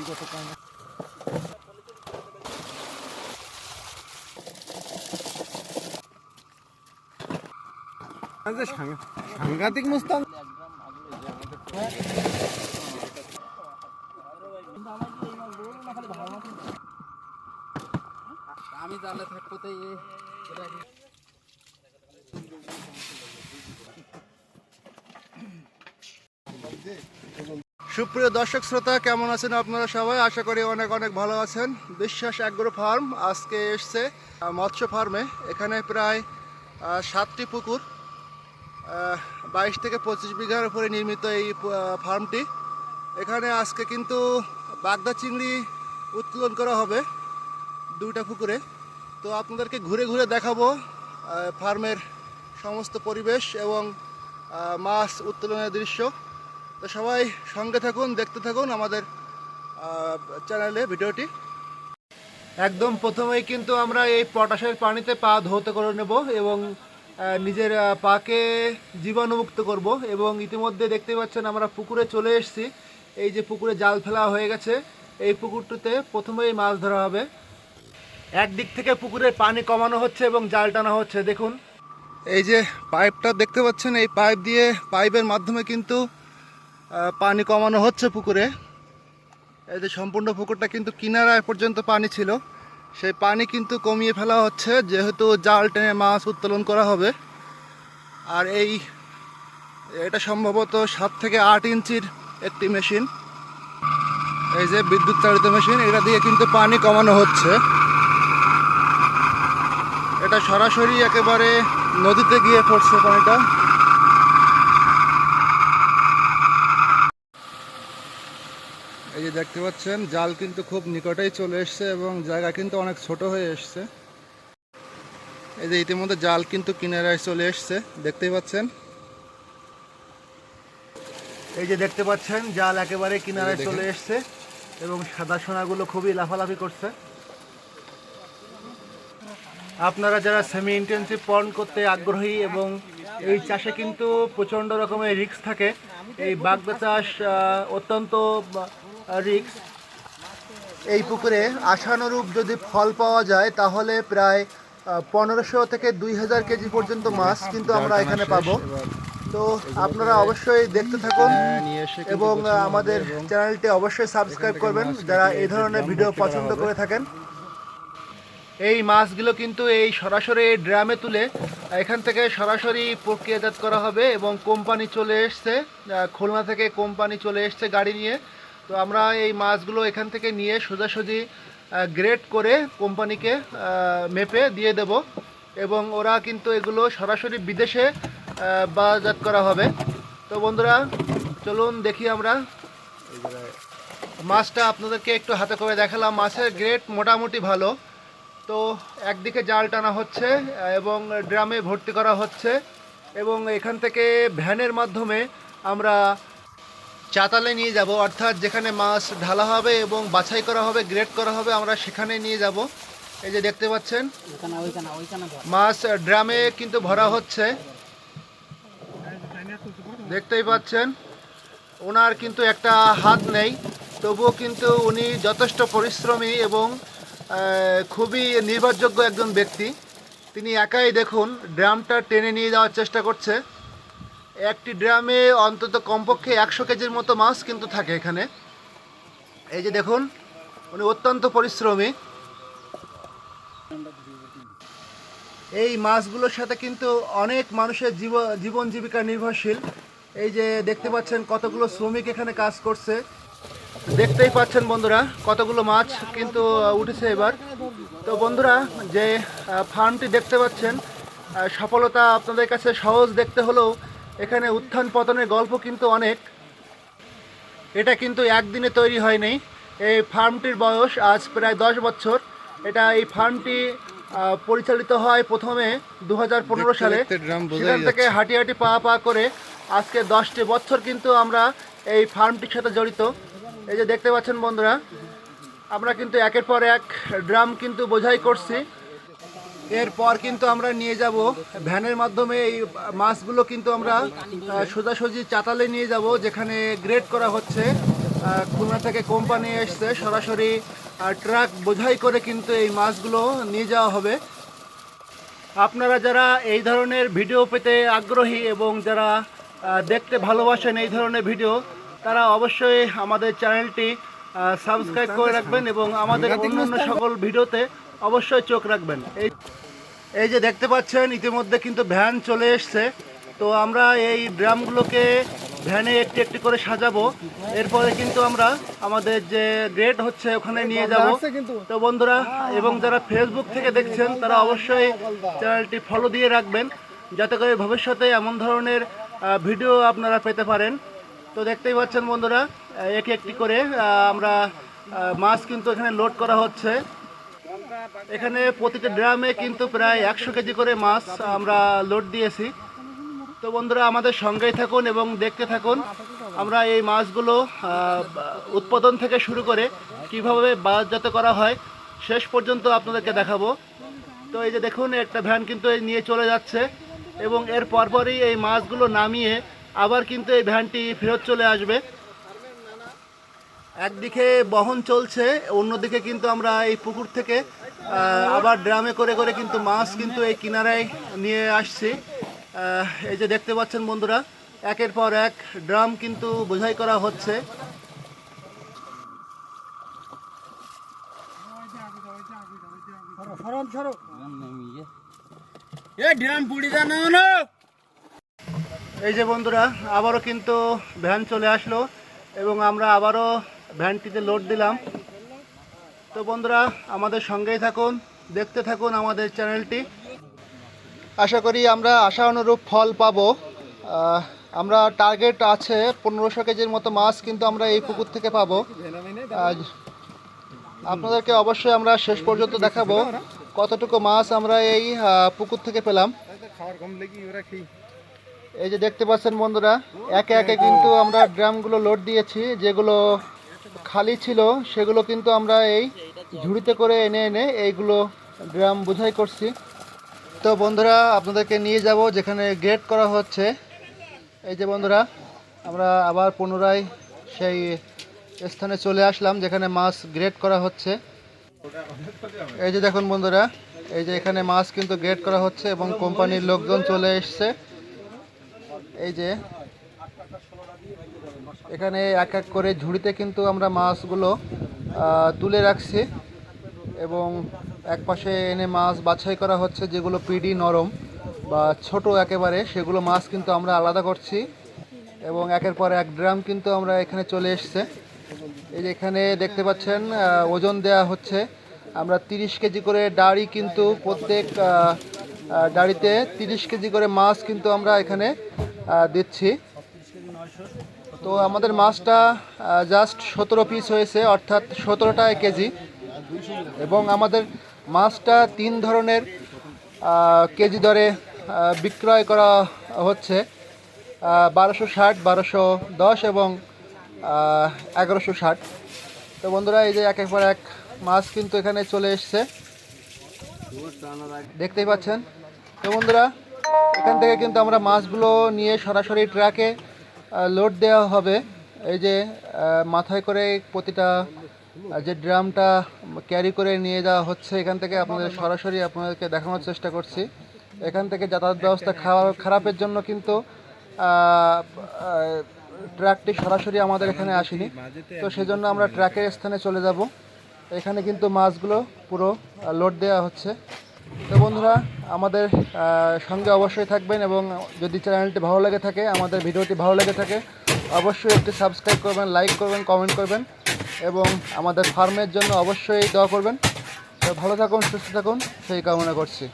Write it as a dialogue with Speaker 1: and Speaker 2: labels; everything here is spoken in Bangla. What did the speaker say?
Speaker 1: বিগত কারণে সাংঘা- সাংঘাতিক মুস্তান
Speaker 2: আমি জানলে থাকব
Speaker 1: সুপ্রিয় দর্শক শ্রোতা, কেমন আছেন আপনারা সবাই? আশা করি অনেক অনেক ভালো আছেন। বিশ্বাস অ্যাগ্রো ফার্ম আজকে এসছে মৎস্য ফার্মে। এখানে প্রায় সাতটি পুকুর বাইশ থেকে পঁচিশ বিঘার উপরে নির্মিত এই ফার্মটি। এখানে আজকে কিন্তু বাগদা চিংড়ি উত্তোলন করা হবে দুইটা পুকুরে। তো আপনাদেরকে ঘুরে ঘুরে দেখাবো ফার্মের সমস্ত পরিবেশ এবং মাছ উত্তোলনের দৃশ্য। তো সবাই সঙ্গে থাকুন দেখতে থাকুন আমাদের চ্যানেলে ভিডিওটি। একদম প্রথমেই কিন্তু আমরা এই পটাশের পানিতে পা ধৌত করে নেব এবং নিজের পাকে জীবাণুমুক্ত করব এবং ইতিমধ্যে দেখতে পাচ্ছেন আমরা পুকুরে চলে এসেছি। এই যে পুকুরে জাল ফেলা হয়ে গেছে এই পুকুরটিতে প্রথমেই মাছ ধরা হবে। একদিক থেকে পুকুরের পানি কমানো হচ্ছে এবং জাল টানা হচ্ছে দেখুন। এই যে পাইপটা দেখতে পাচ্ছেন এই পাইপ দিয়ে পাইপের মাধ্যমে কিন্তু পানি কমানো হচ্ছে পুকুরে। এই যে সম্পূর্ণ পুকুরটা কিন্তু কিনারায় পর্যন্ত পানি ছিল। সেই পানি কিন্তু কমিয়ে ফেলা হচ্ছে, যেহেতু জাল টেনে মাছ উত্তোলন করা হবে। আর এই, এটা সম্ভবত সাত থেকে আট ইঞ্চির একটি মেশিন। এই যে বিদ্যুৎ চালিত মেশিন, এটা দিয়ে কিন্তু পানি কমানো হচ্ছে। এটা সরাসরি একেবারে নদীতে গিয়ে পড়ছে পানিটা এই যে দেখতে পাচ্ছেন জাল কিন্তু খুব নিকটেই চলে এসছে এবং জায়গা কিন্তু অনেক ছোট হয়ে এসছে। এই যে ইতিমধ্যে জাল কিন্তু কিনারায় চলে এসছে দেখতেই পাচ্ছেন। এই যে দেখতে পাচ্ছেন জাল একেবারে কিনারায় চলে এসছে এবং সাদা সোনাগুলো খুবই লাফালাফি করছে। আপনারা যারা সেমি ইন্টেন্সিভ পর্ন করতে আগ্রহী এবং এই চাষে কিন্তু প্রচণ্ড রকমের রিস্ক থাকে এই বাগদা চাষ অত্যন্ত রিস্ক এই পুকুরে আশানুরূপ যদি ফল পাওয়া যায় তাহলে প্রায় পনেরোশো থেকে দুই হাজার কেজি পর্যন্ত মাছ কিন্তু আমরা এখানে পাবো। তো আপনারা অবশ্যই দেখতে থাকুন এবং আমাদের চ্যানেলটি অবশ্যই সাবস্ক্রাইব করবেন। যারা এই ধরনের ভিডিও পছন্দ করে থাকেন। এই মাছগুলো কিন্তু এই সরাসরি ড্রামে তুলে এখান থেকে সরাসরি প্রক্রিয়াজাত করা হবে এবং কোম্পানি চলে এসছে খুলনা থেকে কোম্পানি চলে এসছে গাড়ি নিয়ে। তো আমরা এই মাছগুলো এখান থেকে নিয়ে সোজাসুজি গ্রেড করে কোম্পানিকে মেপে দিয়ে দেব এবং ওরা কিন্তু এগুলো সরাসরি বিদেশে বাজারজাত করা হবে। তো বন্ধুরা, চলুন দেখি আমরা। মাছটা আপনাদেরকে একটু হাতে করে দেখালাম। মাছের গ্রেড মোটামুটি ভালো। তো একদিকে জাল টানা হচ্ছে এবং ড্রামে ভর্তি করা হচ্ছে এবং এখান থেকে ভ্যানের মাধ্যমে আমরা চাতালে নিয়ে যাব অর্থাৎ যেখানে মাছ ঢালা হবে এবং বাছাই করা হবে গ্রেড করা হবে আমরা সেখানে নিয়ে যাব। এই যে দেখতে পাচ্ছেন মাছ ড্রামে কিন্তু ভরা হচ্ছে। দেখতেই পাচ্ছেন ওনার কিন্তু একটা হাত নেই তবুও কিন্তু উনি যথেষ্ট পরিশ্রমী এবং খুবই নির্ভরযোগ্য একজন ব্যক্তি। তিনি একাই দেখুন ড্রামটা টেনে নিয়ে যাওয়ার চেষ্টা করছে। একটি ড্রামে অন্তত কমপক্ষে একশো কেজির মতো মাছ কিন্তু থাকে এখানে। এই যে দেখুন, উনি অত্যন্ত পরিশ্রমী। এই মাছগুলোর সাথে কিন্তু অনেক মানুষের জীব, জীবন জীবিকা নির্ভরশীল। এই যে দেখতে পাচ্ছেন কতগুলো শ্রমিক এখানে কাজ করছে। দেখতেই পাচ্ছেন বন্ধুরা, কতগুলো মাছ কিন্তু উঠেছে এবার। তো বন্ধুরা, যে ফার্মটি দেখতে পাচ্ছেন সফলতা আপনাদের কাছে সহজ দেখতে হলেও এখানে উত্থান পতনের গল্প কিন্তু অনেক। এটা কিন্তু একদিনে তৈরি হয়নি। এই ফার্মটির বয়স আজ প্রায় দশ বছর। এটা এই ফার্মটি পরিচালিত হয় প্রথমে দু হাজার পনেরো সালে। সেখান থেকে হাঁটি হাঁটি পা পা করে আজকে দশটি বছর কিন্তু আমরা এই ফার্মটির সাথে জড়িত। এই যে দেখতে পাচ্ছেন বন্ধুরা আমরা কিন্তু একের পর এক ড্রাম কিন্তু বোঝাই করছি। এরপর কিন্তু আমরা নিয়ে যাব, ভ্যানের মাধ্যমে এই মাছগুলো কিন্তু আমরা সোজাসুজি চাতালে নিয়ে যাব, যেখানে গ্রেড করা হচ্ছে খুলনা থেকে কোম্পানি এসছে, সরাসরি ট্রাক বোঝাই করে কিন্তু এই মাছগুলো নিয়ে যাওয়া হবে। আপনারা যারা এই ধরনের ভিডিও পেতে আগ্রহী এবং যারা দেখতে ভালোবাসেন এই ধরনের ভিডিও, তারা অবশ্যই আমাদের চ্যানেলটি সাবস্ক্রাইব করে রাখবেন এবং আমাদের অন্যান্য সকল ভিডিওতে অবশ্যই চোখ রাখবেন। এই এই যে দেখতে পাচ্ছেন ইতিমধ্যে কিন্তু ভ্যান চলে এসছে। তো আমরা এই ড্রামগুলোকে ভ্যানে একটি একটি করে সাজাবো। এরপরে কিন্তু আমরা আমাদের যে গ্রেড হচ্ছে ওখানে নিয়ে যাব। তো বন্ধুরা এবং যারা ফেসবুক থেকে দেখছেন তারা অবশ্যই চ্যানেলটি ফলো দিয়ে রাখবেন যাতে করে ভবিষ্যতে এমন ধরনের ভিডিও আপনারা পেতে পারেন। তো দেখতেই পাচ্ছেন বন্ধুরা একটি একটি করে আমরা মাছ কিন্তু এখানে লোড করা হচ্ছে। এখানে প্রতিটা ড্রামে কিন্তু প্রায় একশো কেজি করে মাছ আমরা লোড দিয়েছি। তো বন্ধুরা, আমাদের সঙ্গেই থাকুন এবং দেখতে থাকুন, আমরা এই মাছগুলো উৎপাদন থেকে শুরু করে কীভাবে বাজারজাত করা হয়, শেষ পর্যন্ত আপনাদেরকে দেখাবো। তো এই যে দেখুন, একটা ভ্যান কিন্তু এই নিয়ে চলে যাচ্ছে এবং এর পরপরই এই মাছগুলো নামিয়ে আবার কিন্তু এই ভ্যানটি ফেরত চলে আসবে। একদিকে বহন চলছে অন্যদিকে কিন্তু আমরা এই পুকুর থেকে আবার ড্রামে করে করে কিন্তু মাছ কিন্তু এই কিনারায় নিয়ে আসছি। এই যে দেখতে পাচ্ছেন বন্ধুরা একের পর এক ড্রাম কিন্তু বোঝাই করা হচ্ছে। এই যে বন্ধুরা আবারও কিন্তু ভ্যান চলে আসলো এবং আমরা আবারও ভ্যানটিতে লোড দিলাম। তো বন্ধুরা, আমাদের সঙ্গেই থাকুন, দেখতে থাকুন আমাদের চ্যানেলটি। আশা করি আমরা আশা অনুরূপ ফল পাবো। আমরা টার্গেট আছে পনেরোশো কেজির মতো মাছ কিন্তু আমরা এই পুকুর থেকে পাবো। আপনাদেরকে অবশ্যই আমরা শেষ পর্যন্ত দেখাবো কতটুকু মাছ আমরা এই পুকুর থেকে পেলাম। এই যে দেখতে পাচ্ছেন বন্ধুরা, একে একে কিন্তু আমরা ড্রামগুলো লোড দিয়েছি, যেগুলো খালি ছিল, সেগুলো কিন্তু আমরা এই ঝুড়িতে করে এনে এনে এইগুলো ড্রাম বোঝাই করছি। তো বন্ধুরা, আপনাদেরকে নিয়ে যাব যেখানে গ্রেড করা হচ্ছে। এই যে বন্ধুরা, আমরা আবার পুনরায় সেই স্থানে চলে আসলাম যেখানে মাছ গ্রেড করা হচ্ছে। এই যে দেখুন বন্ধুরা, এই যে এখানে মাছ কিন্তু গ্রেড করা হচ্ছে এবং কোম্পানির লোকজন চলে এসছে। এই যে এখানে এক এক করে ঝুড়িতে কিন্তু আমরা মাছগুলো তুলে রাখছি এবং এক পাশে এনে মাছ বাছাই করা হচ্ছে যেগুলো পিডি নরম বা ছোট একেবারে, সেগুলো মাছ কিন্তু আমরা আলাদা করছি এবং একের পর এক ড্রাম কিন্তু আমরা এখানে চলে এসছে। এই যে এখানে দেখতে পাচ্ছেন ওজন দেয়া হচ্ছে, আমরা তিরিশ কেজি করে ডাড়ি কিন্তু প্রত্যেক ডাড়িতে তিরিশ কেজি করে মাছ কিন্তু আমরা এখানে দিচ্ছি। তো আমাদের মাছটা জাস্ট সতেরো পিস হয়েছে, অর্থাৎ সতেরো টাকা কেজি। এবং আমাদের মাছটা তিন ধরনের কেজি দরে বিক্রয় করা হচ্ছে বারোশো ষাট, বারোশো দশ এবং এগারোশো ষাট। তো বন্ধুরা, এই যে এক একবার এক মাছ কিন্তু এখানে চলে এসছে। দেখতেই পাচ্ছেন? তো বন্ধুরা, এখান থেকে কিন্তু আমরা মাছগুলো নিয়ে সরাসরি ট্রাকে লোড দেওয়া হবে। এই যে মাথায় করে প্রতিটা যে ড্রামটা ক্যারি করে নিয়ে যাওয়া হচ্ছে, এখান থেকে আপনাদের সরাসরি আপনাদেরকে দেখানোর চেষ্টা করছি। এখান থেকে যাতায়াত ব্যবস্থা খারাপের জন্য কিন্তু ট্রাকটি সরাসরি আমাদের এখানে আসেনি। তো সেজন্য আমরা ট্রাকের স্থানে চলে যাব। এখানে কিন্তু মাছগুলো পুরো লোড দেওয়া হচ্ছে। তো বন্ধুরা, আমাদের সঙ্গে অবশ্যই থাকবেন এবং যদি চ্যানেলটি ভালো লেগে থাকে, আমাদের ভিডিওটি ভালো লেগে থাকে, অবশ্যই একটি সাবস্ক্রাইব করবেন লাইক করবেন কমেন্ট করবেন এবং আমাদের ফার্মের জন্য অবশ্যই দোয়া করবেন। তো ভালো থাকুন, সুস্থ থাকুন, সেই কামনা করছি।